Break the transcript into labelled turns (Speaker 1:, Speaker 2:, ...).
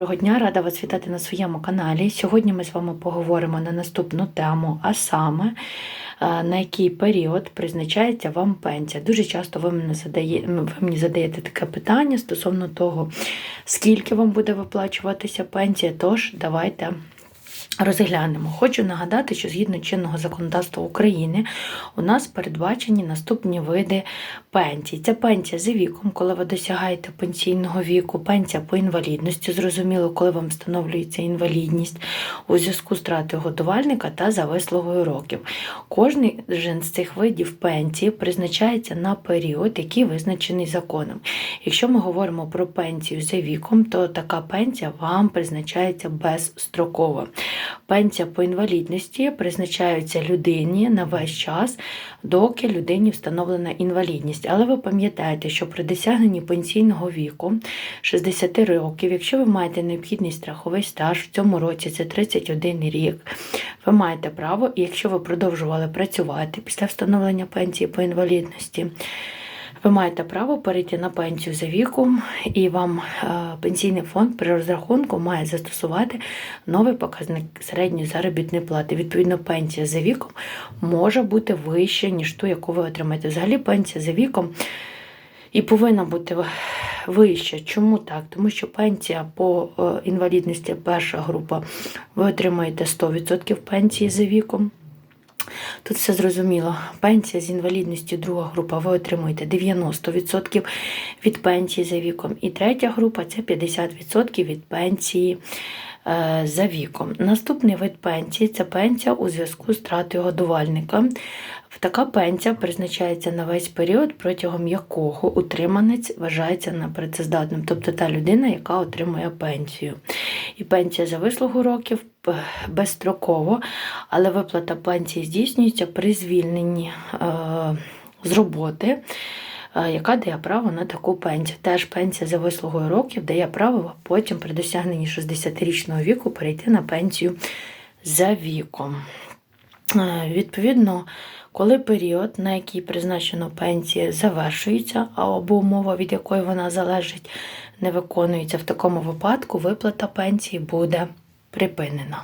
Speaker 1: Доброго дня, рада вас вітати на своєму каналі. Сьогодні ми з вами поговоримо на наступну тему, а саме е, на який період призначається вам пенсія. Дуже часто ви, мені, задає, ви мені задаєте таке питання стосовно того, скільки вам буде виплачуватися пенсія. Тож давайте. Розглянемо. Хочу нагадати, що згідно чинного законодавства України у нас передбачені наступні види пенсій. Це пенсія за віком, коли ви досягаєте пенсійного віку, пенсія по інвалідності, зрозуміло, коли вам встановлюється інвалідність у зв'язку з тратою годувальника та за вислугою років. Кожний з цих видів пенсії призначається на період, який визначений законом. Якщо ми говоримо про пенсію за віком, то така пенсія вам призначається безстроково. Пенсія по інвалідності призначається людині на весь час, доки людині встановлена інвалідність. Але ви пам'ятаєте, що при досягненні пенсійного віку 60 років, якщо ви маєте необхідний страховий стаж в цьому році, це 31 рік, ви маєте право, і якщо ви продовжували працювати після встановлення пенсії по інвалідності, ви маєте право перейти на пенсію за віком, і вам е, пенсійний фонд при розрахунку має застосувати новий показник середньої заробітної плати. Відповідно, пенсія за віком може бути вища, ніж ту, яку ви отримаєте. Взагалі, пенсія за віком і повинна бути вища. Чому так? Тому що пенсія по е, інвалідності перша група, ви отримаєте 100% пенсії за віком. Тут все зрозуміло. Пенсія з інвалідністю, друга група, ви отримуєте 90% від пенсії за віком. І третя група це 50% від пенсії е, за віком. Наступний вид пенсії це пенсія у зв'язку з тратою годувальника. Така пенсія призначається на весь період, протягом якого утриманець вважається непрацездатним, тобто та людина, яка отримує пенсію. І пенсія за вислугу років е, безстроково, але виплата пенсії здійснюється при звільненні е, з роботи. е, Яка дає право на таку пенсію. Теж пенсія за вислугою років дає право потім при досягненні 60-річного віку перейти на пенсію за віком. Е, Відповідно, коли період, на який призначено пенсія, завершується, або умова, від якої вона залежить, не виконується, в такому випадку виплата пенсії буде припинена.